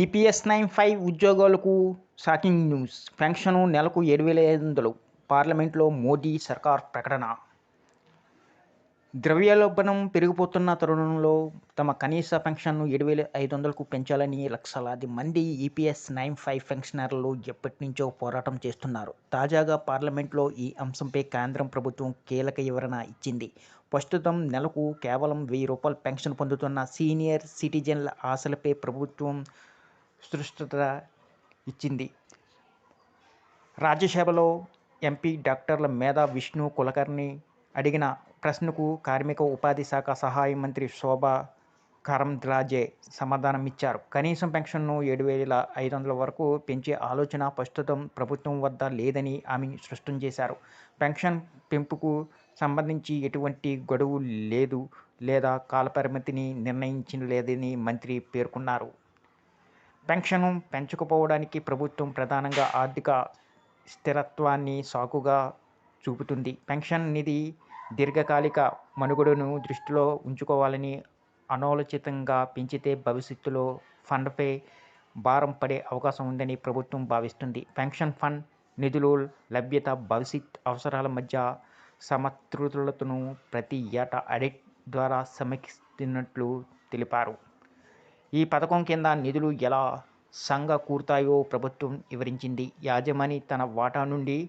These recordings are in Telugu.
ఈపీఎస్ నైన్ ఫైవ్ ఉద్యోగాలకు షాకింగ్ న్యూస్. పెన్షన్ నెలకు ఏడు వేల ఐదు వందలు. పార్లమెంట్లో మోదీ సర్కార్ ప్రకటన. ద్రవ్యోల్బణం పెరిగిపోతున్న తరుణంలో తమ కనీస పెన్షన్ను ఏడు వేల ఐదు వందలకు పెంచాలని లక్షలాది మంది ఈపీఎస్ నైన్ ఫైవ్ పెన్షనర్లు ఎప్పటి నుంచో పోరాటం చేస్తున్నారు. తాజాగా పార్లమెంట్లో ఈ అంశంపై కేంద్రం ప్రభుత్వం కీలక వివరణ ఇచ్చింది. ప్రస్తుతం నెలకు కేవలం వెయ్యి రూపాయల పెన్షన్ పొందుతున్న సీనియర్ సిటిజన్ల ఆశలపై ప్రభుత్వం స్పష్టత ఇచ్చింది. రాజ్యసభలో ఎంపీ డాక్టర్ల మేధా విష్ణు కులకర్ణి అడిగిన ప్రశ్నకు కార్మిక ఉపాధి శాఖ సహాయ మంత్రి శోభా కరంద్రాజే సమాధానమిచ్చారు. కనీసం పెన్షన్ను ఏడు వేల ఐదు వందల వరకు పెంచే ఆలోచన ప్రస్తుతం ప్రభుత్వం వద్ద లేదని ఆమె స్పష్టం చేశారు. పెన్షన్ పెంపుకు సంబంధించి ఎటువంటి గడువు లేదు లేదా కాలపరిమితిని నిర్ణయించలేదని మంత్రి పేర్కొన్నారు. పెన్షన్ పెంచకపోవడానికి ప్రభుత్వం ప్రధానంగా ఆర్థిక స్థిరత్వాన్ని సాకుగా చూపుతుంది. పెన్షన్ నిధి దీర్ఘకాలిక మనుగడను దృష్టిలో ఉంచుకోవాలని అనాలోచితంగా పెంచితే భవిష్యత్తులో ఫండ్పై భారం పడే అవకాశం ఉందని ప్రభుత్వం భావిస్తుంది. పెన్షన్ ఫండ్ నిధులు లభ్యత భవిష్యత్ అవసరాల మధ్య సమతుల్యతను ప్రతి ఏటా ఆడిట్ ద్వారా సమీక్షిస్తున్నట్లు తెలిపారు. ఈ పథకం కింద నిధులు ఎలా సమకూరుతాయో ప్రభుత్వం వివరించింది. యాజమాని తన వాటా నుండి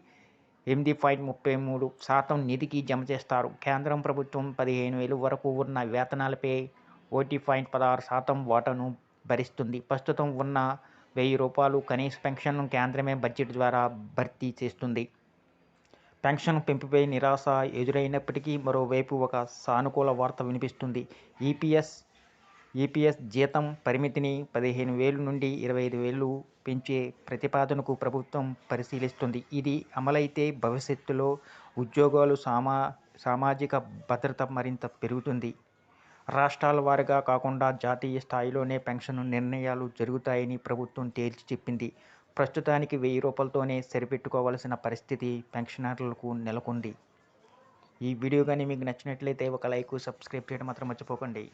ఎనిమిది పాయింట్ ముప్పై మూడు శాతం నిధికి జమ చేస్తారు. కేంద్రం ప్రభుత్వం పదిహేను వేలు వరకు ఉన్న వేతనాలపై ఒకటి పాయింట్ పదహారు శాతం వాటాను భరిస్తుంది. ప్రస్తుతం ఉన్న వెయ్యి రూపాయలు కనీస పెన్షన్ను కేంద్రమే బడ్జెట్ ద్వారా భర్తీ చేస్తుంది. పెన్షన్ పెంపుపై నిరాశ ఎదురైనప్పటికీ మరోవైపు ఒక సానుకూల వార్త వినిపిస్తుంది. ఈపీఎస్ ఈపీఎస్ జీతం పరిమితిని పదిహేను వేలు నుండి ఇరవై ఐదు వేలు పెంచే ప్రతిపాదనకు ప్రభుత్వం పరిశీలిస్తుంది. ఇది అమలైతే భవిష్యత్తులో ఉద్యోగాలు సామా సామాజిక భద్రత మరింత పెరుగుతుంది. రాష్ట్రాల వారీగా కాకుండా జాతీయ స్థాయిలోనే పెన్షన్ నిర్ణయాలు జరుగుతాయని ప్రభుత్వం తేల్చి చెప్పింది. ప్రస్తుతానికి వెయ్యి రూపాయలతోనే సరిపెట్టుకోవాల్సిన పరిస్థితి పెన్షనర్లకు నెలకొంది. ఈ వీడియో కానీ మీకు నచ్చినట్లయితే ఒక లైక్ సబ్స్క్రైబ్ చేయడం మాత్రం మర్చిపోకండి.